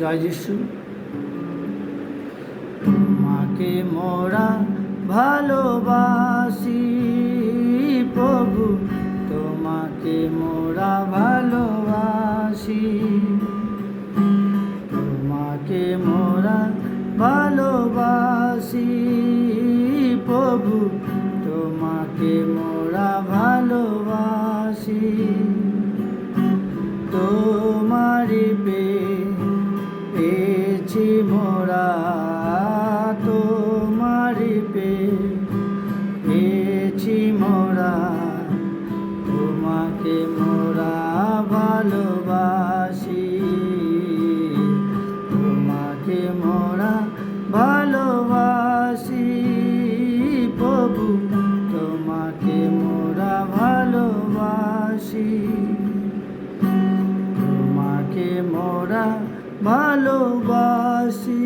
জয় যিশু। তোমাকে মোরা ভালোবাসি প্রভু, তোমাকে মোরা ভালোবাসি। তোমাকে মোরা ভালোবাসি প্রভু, তোমাকে মোরা ভালোবাসি। তোমারি পে মোরা তোমারি পে, পেয়েছি মোরা, তোমাকে মোরা ভালোবাসি। তোমাকে মোরা ভালোবাসি, প্রভু, তোমাকে মোরা ভালোবাসি। তোমাকে মোরা ভালোবাসি।